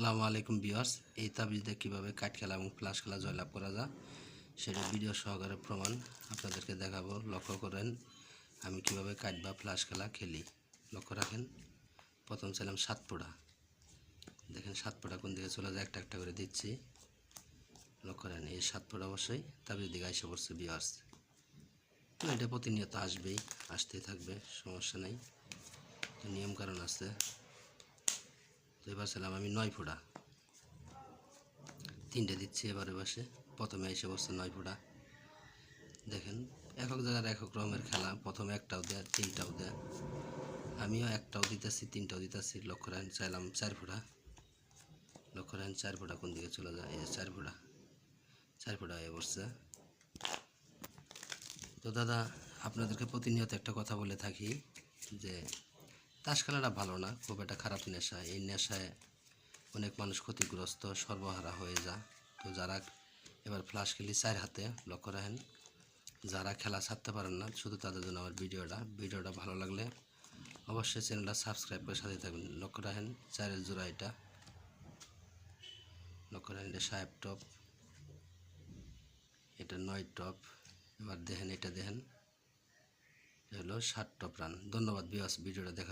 আসসালামু আলাইকুম বিয়ার্স এই তাবিজ দিয়ে কীভাবে কাঠ খেলা এবং ফ্লাশ খেলা জয়লাভ করা যায় সেটা ভিডিও সহকারে প্রমাণ আপনাদেরকে দেখাবো। লক্ষ্য করেন, আমি কীভাবে কাঠ বা ফ্লাশ খেলা খেলি। লক্ষ্য রাখেন, প্রথম ছিলাম সাত পোড়া। দেখেন সাতপোড়া কোন দিকে চলে যায়, একটা একটা করে দিচ্ছি। লক্ষ্য রাখেন, এই সাত পোড়া অবশ্যই তাবিজ দিকে এসে পড়ছে বিয়ার্স এটা প্রতিনিয়ত আসবেই, আসতেই থাকবে, সমস্যা নেই। নিয়ম কারণ আছে। এবার ছিলাম আমি নয় ফোঁটা। তিনটে দিচ্ছি এবারে বসে প্রথমে এসে বসছে নয় ফোঁটা। দেখেন, একক জায়গার একক রকমের খেলা। প্রথমে একটাও দেয়, তিনটাও দেয়। আমিও একটাও দিতেছি, তিনটাও দিতেছি। লক্ষ্য রাখেন চাইলাম চার ফোঁটা। লক্ষ্য রাখেন চার ফোঁটা কোন দিকে চলে যায়? এই চার ফোঁটা। চার ফোঁটা হয়ে বসছে। তো দাদা, আপনাদেরকে প্রতিনিয়ত একটা কথা বলে থাকি যে তাস খেলাটা ভালো না, খুব একটা খারাপ নেশা। এই নেশায় অনেক মানুষ ক্ষতিগ্রস্ত, সর্বহারা হয়ে যায় তো যারা এবার ফ্লাশ খেলি চার হাতে, লক্ষ্য রাখেন, যারা খেলা ছাড়তে পারেন না, শুধু তাদের জন্য আমার ভিডিওটা। ভিডিওটা ভালো লাগলে অবশ্যই চ্যানেলটা সাবস্ক্রাইব করে সাথে থাকবেন। লক্ষ্য রাখেন চারের জোড়া এটা লক্ষ্য রাখেন, এটা সাহেব টপ এটা নয় টপ এবার দেখেন, এটা দেখেন। হলো ষাট টপ রান ধন্যবাদ বিয়াস ভিডিওটা দেখার